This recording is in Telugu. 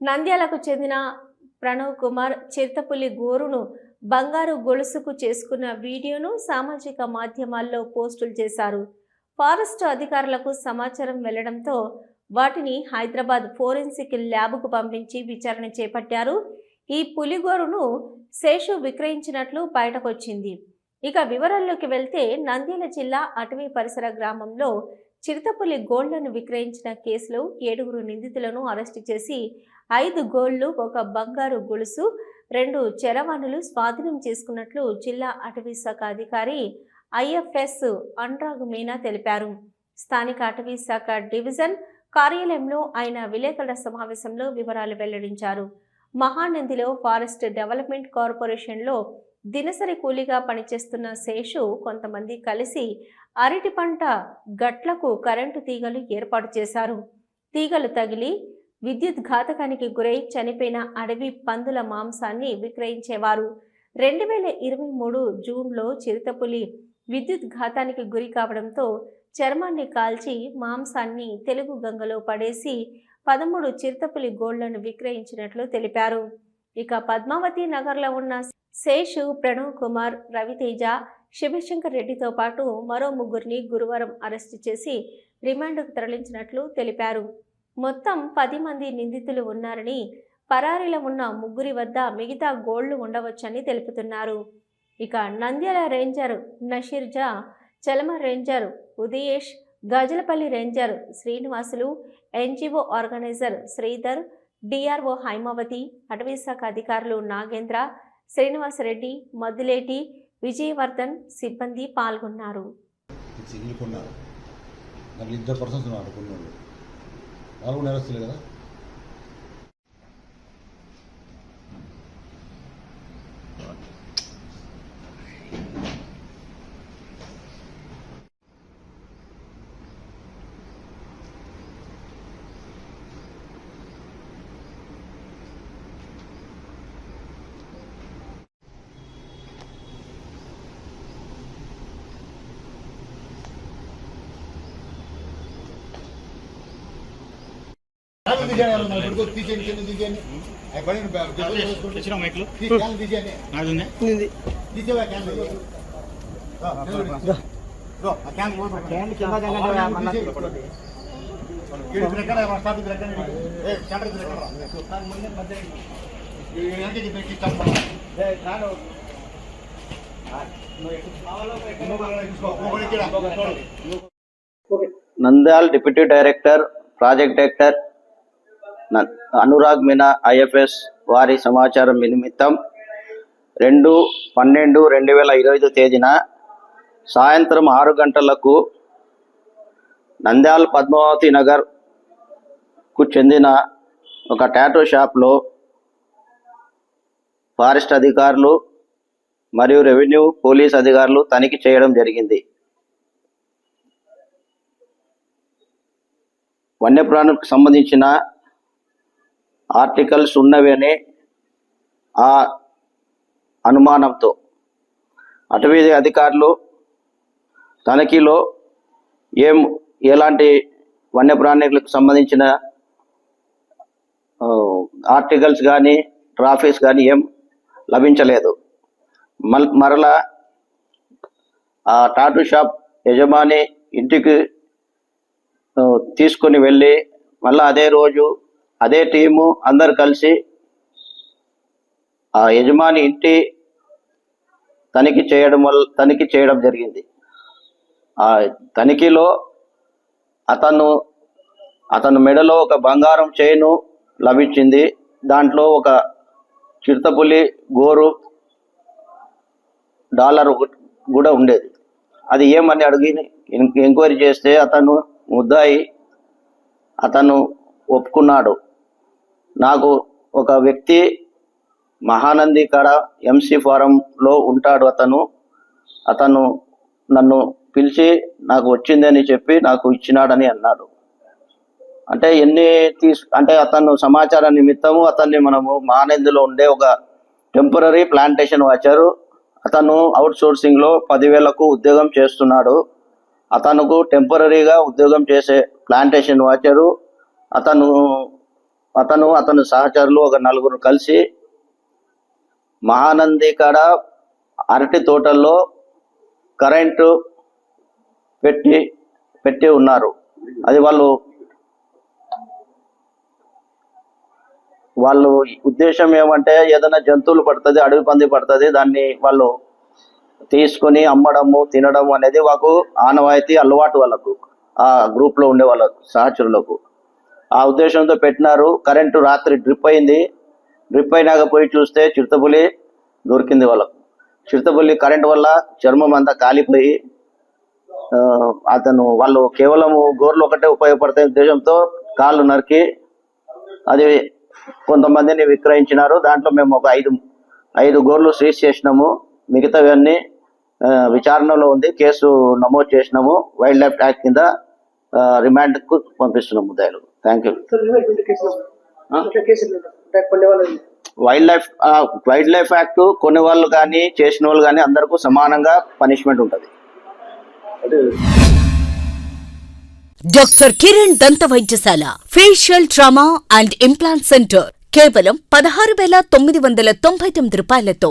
నంద్యాలకు చెందిన ప్రణవ్ కుమార్ చిరుతపుల్లి గోరును బంగారు గొలుసుకు చేసుకున్న వీడియోను సామాజిక మాధ్యమాల్లో పోస్టులు చేశారు. ఫారెస్ట్ అధికారులకు సమాచారం వెళ్ళడంతో వాటిని హైదరాబాద్ ఫోరెన్సిక్ ల్యాబ్కు పంపించి విచారణ చేపట్టారు. ఈ పులిగోరును శేషు విక్రయించినట్లు బయటకొచ్చింది. ఇక వివరాల్లోకి వెళ్తే నంద్యాల జిల్లా అటవీ పరిసర గ్రామంలో చిరుతపులి గోళ్ళను విక్రయించిన కేసులో ఏడుగురు నిందితులను అరెస్టు చేసి ఐదు గోళ్ళు ఒక బంగారు గొలుసు రెండు చరవాణులు స్వాధీనం చేసుకున్నట్లు జిల్లా అటవీ శాఖ అధికారి ఐఎఫ్ఎస్ అనురాగ్ మీనా తెలిపారు. స్థానిక అటవీ శాఖ డివిజన్ కార్యాలయంలో ఆయన విలేకరుల సమావేశంలో వివరాలు వెల్లడించారు. మహానందిలో ఫారెస్ట్ డెవలప్మెంట్ కార్పొరేషన్లో దినసరి కూలీగా పనిచేస్తున్న శేషు కొంతమంది కలిసి అరటి పంట గట్లకు కరెంటు తీగలు ఏర్పాటు చేశారు. తీగలు తగిలి విద్యుత్ ఘాతకానికి గురై చనిపోయిన అడవి పందుల మాంసాన్ని విక్రయించేవారు. రెండు వేల ఇరవై మూడు జూన్లో చిరుతపులి విద్యుత్ ఘాతానికి గురి కావడంతో చర్మాన్ని కాల్చి మాంసాన్ని తెలుగు గంగలో పడేసి పదమూడు చిరుతపులి గోళ్ళను విక్రయించినట్లు తెలిపారు. ఇక పద్మావతి నగర్లో ఉన్న శేషు ప్రణవ్ కుమార్ రవితేజ శివశంకర్ రెడ్డితో పాటు మరో ముగ్గురిని గురువారం అరెస్టు చేసి రిమాండ్కు తరలించినట్లు తెలిపారు. మొత్తం పది మంది నిందితులు ఉన్నారని పరారీలో ఉన్న ముగ్గురి వద్ద మిగతా గోళ్ళు ఉండవచ్చని తెలుపుతున్నారు. ఇక Nandyala ranger Nasirja Chalama ranger Udayesh Gajalapalli ranger Srinivasulu NGO organiser Sridhar DRO Hymavathi అటవీశాఖ అధికారులు నాగేంద్ర శ్రీనివాసరెడ్డి మద్దులేటి విజయవర్ధన్ సిబ్బంది పాల్గొన్నారు. నాలుగు నెలలు వస్తుంది కదా. Nandyal deputy director project director Anurag Meena IFS వారి సమాచారం నిమిత్తం రెండు పన్నెండు రెండు వేల ఇరవై ఐదు తేదీన సాయంత్రం ఆరు గంటలకు నంద్యాల్ పద్మావతి నగర్కు చెందిన ఒక టాటూ షాప్లో ఫారెస్ట్ అధికారులు మరియు రెవెన్యూ పోలీస్ అధికారులు తనిఖీ చేయడం జరిగింది. వన్యప్రాణులకు సంబంధించిన ఆర్టికల్స్ ఉన్నవి అని ఆ అనుమానంతో. అటవీ అధికారులు తనిఖీలో ఏం ఎలాంటి వన్యప్రాణులకు సంబంధించిన ఆర్టికల్స్ కానీ ట్రాఫిక్స్ కానీ ఏం లభించలేదు. మల్ మరలా ఆ టాటూ షాప్ యజమాని ఇంటికి తీసుకొని వెళ్ళి మళ్ళీ అదే రోజు అదే టీము అందరు కలిసి ఆ యజమాని ఇంటి తనిఖీ చేయడం వల్ల తనిఖీ చేయడం జరిగింది. ఆ తనిఖీలో అతను అతను మెడలో ఒక బంగారం చైను లభించింది. దాంట్లో ఒక చిరుతపులి గోరు డాలర్ కూడా ఉండేది. అది ఏమని అడిగి ఎంక్వైరీ చేస్తే అతను ముద్దాయి అతను ఒప్పుకున్నాడు. నాకు ఒక వ్యక్తి మహానంది కాడ ఎంసీ ఫారంలో ఉంటాడు అతను. అతను నన్ను పిలిచి నాకు వచ్చిందని చెప్పి నాకు ఇచ్చినాడని అన్నాడు. అంటే ఎన్ని తీసు అంటే అతను సమాచార నిమిత్తము అతన్ని మనము మహానందిలో ఉండే ఒక టెంపరీ ప్లాంటేషన్ వచ్చారు అతను అవుట్ సోర్సింగ్లో పదివేలకు ఉద్యోగం చేస్తున్నాడు. అతనుకు టెంపరీగా ఉద్యోగం చేసే ప్లాంటేషన్ వాచరు అతను అతను అతని సహచరులు ఒక నలుగురు కలిసి మహానంది కాడ అరటి తోటల్లో కరెంటు పెట్టి పెట్టి ఉన్నారు. అది వాళ్ళు వాళ్ళు ఉద్దేశం ఏమంటే ఏదైనా జంతువులు పడుతుంది అడవి పంది పడుతుంది దాన్ని వాళ్ళు తీసుకొని అమ్మడము తినడం అనేది వాళ్ళకు ఆనవాయితీ అలవాటు వాళ్ళకు ఆ గ్రూప్లో ఉండే వాళ్ళ సహచరులకు. ఆ ఉద్దేశంతో పెట్టినారు. కరెంటు రాత్రి డ్రిప్ అయింది. డ్రిప్ అయినాక పోయి చూస్తే చిరుతపులి దొరికింది వాళ్ళకు. చిరుతపులి కరెంట్ వల్ల చర్మం అంతా కాలిపోయి అతను వాళ్ళు కేవలం గోర్లు ఒకటే ఉపయోగపడతాయి ఉద్దేశంతో కాళ్ళు నరికి అది కొంతమందిని విక్రయించినారు. దాంట్లో మేము ఒక ఐదు ఐదు గోర్లు సీజ్ చేసినాము. మిగతావన్నీ విచారణలో ఉంది. కేసు నమోదు చేసినాము. వైల్డ్ లైఫ్ యాక్ట్ కింద రిమాండ్కు పంపిస్తున్నాము కు ముద్దాయిలు thank you wildlife wildlife act కొన్ని వాళ్ళు కానీ చేసిన వాళ్ళు కానీ అందరికీ సమానంగా పనిష్మెంట్ ఉంటుంది. డాక్టర్ కిరణ్ దంత వైద్యశాల facial trauma and implant centre కేవలం పదహారు వేల తొమ్మిది వందల తొంభై తొమ్మిది రూపాయలతో.